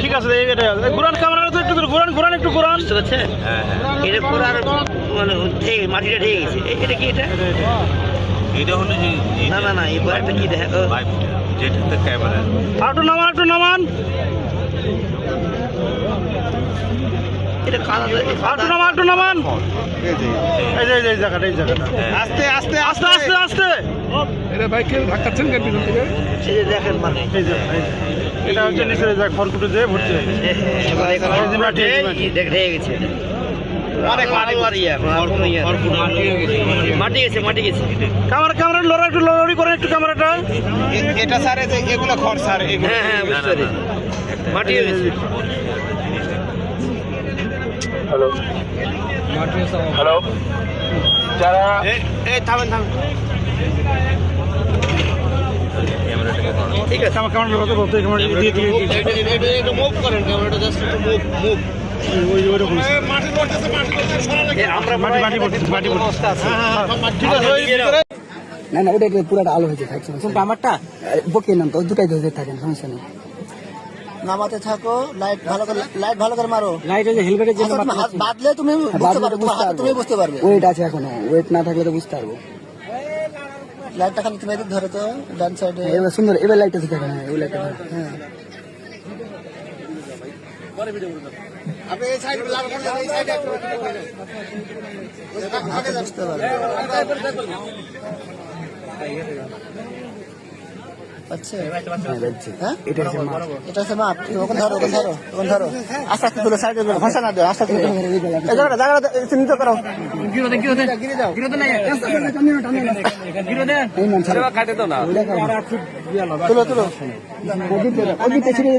ঠিক আছে ঘুরান ক্যামেরা তো একটু ঘুরান ঘুরান একটু ঘুরান বুঝতে পারছেন? এটা পর আর মানে ঢেকে মাটিটা ঢেকে গেছে। এটা কি এটা? এটা হলো যে না না না এবার একটা কি দেখা ও, যেটাতে ক্যামেরা আর একটু নামান একটু নামান। এটা কাদা একটু নামান একটু নামান এই যে এই জায়গাটা এই জায়গাটা। আস্তে আস্তে আস্তে। আস্তে আস্তে এই যে দেখেন মানে। এই যে এটা হচ্ছে নিচে যে খড়কুটো দিয়ে ভর্তি হয়ে গেছে। দেখ গেছে। মাটি আর এখন আর কোনো নেই। মাটি গেছে মাটি গেছে। ক্যামেরা ক্যামেরা লড়া একটু লড়াড়ি করেন একটু ক্যামেরাটা। এটা স্যার এগুলো খড় স্যার হ্যাঁ হ্যাঁ মাটি হয়ে গেছে। হ্যালো হ্যালো যারা থামেন থামেন। ঠিক আছে আমার ক্যামেরা কথা বলতে ক্যামেরা দিয়ে দিয়ে মুভ করেন ক্যামেরাটা জাস্ট মুভ মুভ না না ওটা পুরোটা আলো হয়েছে থাকছে আমারটা? বকে নাম তো ওই দুটাই ধরে থাকেন সমস্যা নেই। নামাতে থাকো লাইট ভালো করে লাইট ভালো করে মারো। লাইট যে হেলমেটের জন্য তুমি হাত বাঁধলে তুমি বুঝতে পারবে তুমি বুঝতে পারবে। ওয়েট আছে এখনও ওয়েট না থাকলে তো বুঝতে পারব। লাইটটা খালি তুমি এদিক ধরো তো ডান সাইডে এবার সুন্দর এবার লাইটটা ঠিক আছে হ্যাঁ ওই লাইটটা ধরো। হ্যাঁ। বুঝতে পারবে। আচ্ছা এটা হচ্ছে মাপ ওখানে ধরো ওখানে ধরো ওখানে ধরো। আস্তে আস্তে তুলো সাইডে ভাষা না দিও আস্তে আস্তে তুলো। এই জায়গাটা জায়গাটা চিহ্নিত করো। এই মান ছাড়ো। ওইটা খাও। তুলো তুলো। ওদিকে ওদিকে ছিড়ে